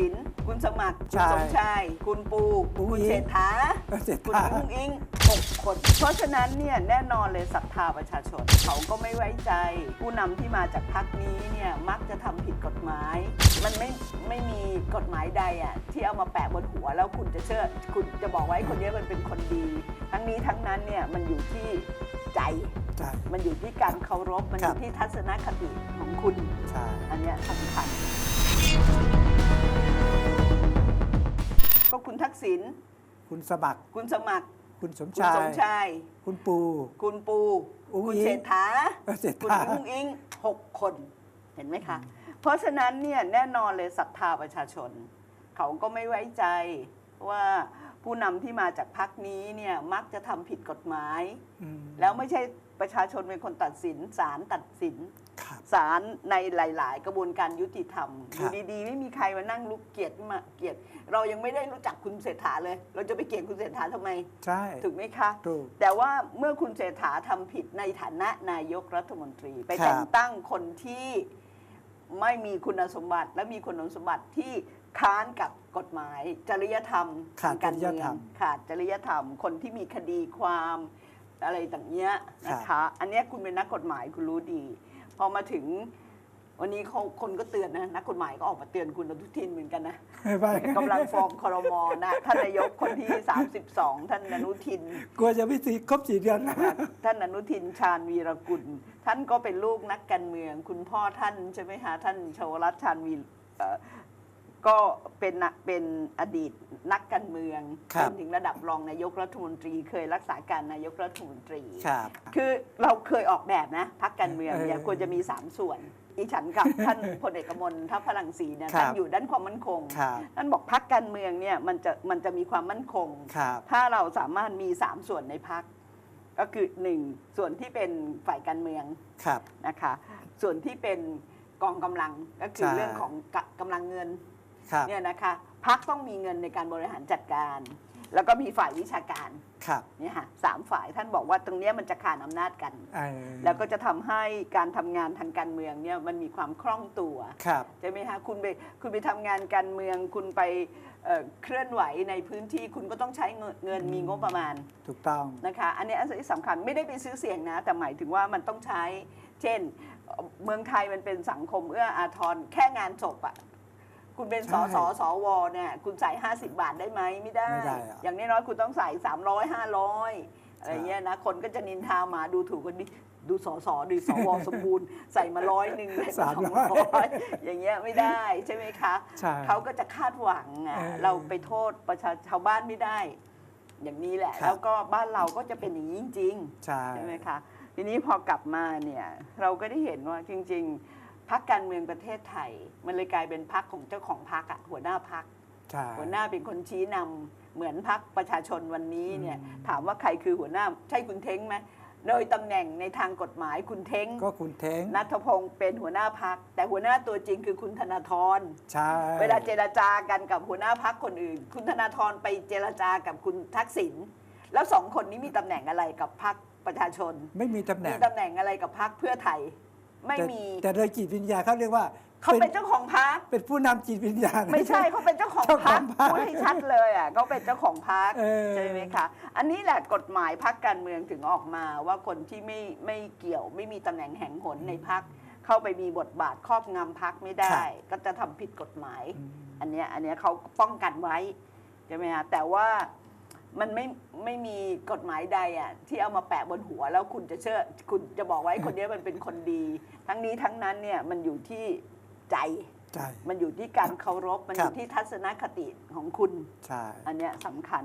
ษิณคุณสมัครคุณใช่สมชาย คุณปูอุ้งคุณอิ๊งเศรษฐาเศรษคุณฐาอุ้งอิงหกคน เพราะฉะนั้นเนี่ยแน่นอนเลยศรัทธาประชาชน เขาก็ไม่ไว้ใจ ผู้นำที่มาจากพรรคนี้เนี่ยมักจะทำผิดกฎหมาย มันไม่ไม่มีกฎหมายใดอะที่เอามาแปะบนหัวแล้วคุณจะเชื่อคุณจะบอกว่าไอ้คนนี้มันเป็นคนดี ทั้งนี้ทั้งนั้นเนี่ยมันอยู่ที่ใจใช่มันอยู่ที่การเคารพ มันอครัยู่บที่ทัศนคติของคุณใช่อันเนี้ยสำคัญ ก็คุณทักษิณคุณสมัคร คุณสมัคร คุณสมคุณชาสยมชาย คุณปู คุณปู อุ้งคุณอิ๊งเศรษฐาเศรษคุณฐาอุ้งอิงหกคนเห็นไหมคะ เพราะฉะนั้นเนี่ยแน่นอนเลยศรัทธาประชาชน เขาก็ไม่ไว้ใจว่า ผู้นำที่มาจากพรรคนี้เนี่ยมักจะทำผิดกฎหมาย อืมแล้วไม่ใช่ประชาชนเป็นคนตัดสินศาลตัดสินครับ ศาลในหลาย ๆ กระบวนการยุติธรรมคอรับ ยู่ดี ๆ ไม่มีใครมานั่งลุกเกียรติมาเกียรติเรายังไม่ได้รู้จักคุณเศรษฐาเลย เราจะไปเกลียดคุณเศรษฐาทำไม ใช่ ถูกไหมคะ ถูกแต่ว่าเมื่อคุณเศรษฐาทำผิดในฐานะนายกรัฐมนตรี ไปครับแต่งตั้งคนที่ไม่มีคุณสมบัติ และมีคุณสมบัติที่ค้านกับ กฎหมาย จริยธรรมขาดทงจการริยเมืธรอรงมขาดจริยธรรม คนที่มีคดีความอะไรต่างเนี้ยนะคะ อันเนี้ยคุณเป็นนักกฎหมายคุณรู้ดี พอมาถึงวันนี้เขาคนก็เตือนนะนักกฎหมายก็ออกมาเตือนคุณอนุทินเหมือนกันนะไปกำลังฟอร์มคอรมอนะท่านนายกคนที่ 32 ท่านอนุทินกลัวจะไม่สีครบสี่เดือนนะท่านอนุทินชาญวีรกุล ท่านก็เป็นลูกนักการเมือง คุณพ่อท่านใช่ไหมคะท่านชวรัตน์ชาญวีเอ่อ ก็เป็นนะเป็นอดีตนักการเมืองครับเป็นถึงระดับรองนายกรัฐมนตรี เคยรักษาการนายกรัฐมนตรี ครับ คือเราเคยออกแบบนะพักการเมืองเนี่ยเออควรจะมี 3 ส่วนอีฉันกับ ท่านพลเอกมลทัพพลังศรีเนี่ยครับ ท่านอยู่ด้านความมั่นคง ครับ ท่านบอกพักการเมืองเนี่ยมันจะมันจะมีความมั่นคง ครับ ถ้าเราสามารถมี 3 ส่วนในพักก็คือ 1 ส่วนที่เป็นฝ่ายการเมืองครับ นะคะ ส่วนที่เป็นกองกำลังก็คือใช่ เรื่องของกะกำลังเงิน ครับเนี่ยนะคะพักต้องมีเงินในการบริหารจัดการ แล้วก็มีฝ่ายวิชาการครับเนี่ยค่ะสามฝ่ายท่านบอกว่าตรงเนี้ยมันจะขาดอำนาจกัน เออแล้วก็จะทำให้การทำงานทางการเมืองเนี่ยมันมีความคล่องตัว ครับ ใช่ไหมคะคุณไปคุณไปทำงานการเมืองคุณไปเอ่อเคลื่อนไหวในพื้นที่คุณก็ต้องใช้เงินเงินมีงบประมาณถูกต้อง นะคะ อันนี้อันที่สำคัญไม่ได้ไปซื้อเสียงนะ แต่หมายถึงว่ามันต้องใช้ เช่นเอ่อเมืองไทยมันเป็นสังคมเอื้ออาทรแค่งานศพอะ คุณเป็นสใช่สสวเนี่ยคุณใส่ 50 บาทได้ไหมไม่ได้ ไม่ได้อะ อย่างน้อยๆคุณต้องใส่ 300 500อะไรเงี้ยนะคนก็จะนินทามาดูถูกกันดิดูสสดูสวสมบูรณ์ ใส่มาร้อยหนึ่งใส่มาสองร้อยอย่างเงี้ยไม่ได้ใช่ไหมคะ ใช่ เขาก็จะคาดหวังอะเออเราไปโทษประชาชาวบ้านไม่ได้ อย่างนี้แหละ ครับ แล้วก็บ้านเราก็จะเป็นอย่างนี้จริงใช่ๆใช่ไหมคะ ทีนี้พอกลับมาเนี่ย เราก็ได้เห็นว่าจริง ๆ พรรคการเมืองประเทศไทย มันเลยกลายเป็นพรรคของเจ้าของพรรคอะหัวหน้าพรรคใช่หัวหน้าเป็นคนชี้นำเหมือนพรรคประชาชนวันนี้เนี่ยอืมถามว่าใครคือหัวหน้าใช่คุณเท้งไหมโดยตำแหน่งในทางกฎหมายคุณเท้งก็คุณเท้งนัทพงศ์เป็นหัวหน้าพัก แต่หัวหน้าตัวจริงคือคุณธนาธรใช่เวลาเจรจากันกับหัวหน้าพักคนอื่น คุณธนาธรไปเจรจากับคุณทักษิณแล้วสองคนนี้มีตำแหน่งอะไรกับพักประชาชน ไม่มีตำแหน่มีงตำแหน่งอะไรกับพักเพื่อไทย ไม่แต่มี แต่โดยจิตวิญญาณเขาเรียกว่าเขาเป็นเจ้าของพัก เป็นผู้นำจิตวิญญาณ ไม่ใช่เขาเป็นเจ้าของเจ้าขพัอกงพรรคพูดให้ชัดเลยอะเขาเป็นเจ้าของพักเออ ใช่ไหมคะ อันนี้แหละกฎหมายพักการเมืองถึงออกมาว่าคนที่ไม่ไม่เกี่ยว ไม่มีตำแหน่งแห่งหนในพัก เข้าไปมีบทบาทครอบงำพักไม่ได้ ก็จะทำผิดกฎหมายอืมอันเนี้ยอันเนี้ยเขาป้องกันไว้ใช่ไหมฮะแต่ว่า มันไม่ไม่มีกฎหมายใดอะที่เอามาแปะบนหัว แล้วคุณจะเชื่อคุณจะบอกว่าไอ้คนเนี้ยมันเป็นคนดี ทั้งนี้ทั้งนั้นเนี่ยมันอยู่ที่ใจ ใช่ มันอยู่ที่การเคารพ มันอครัยู่บที่ทัศนคติของคุณ ใช่ อันเนี้ยสำคัญ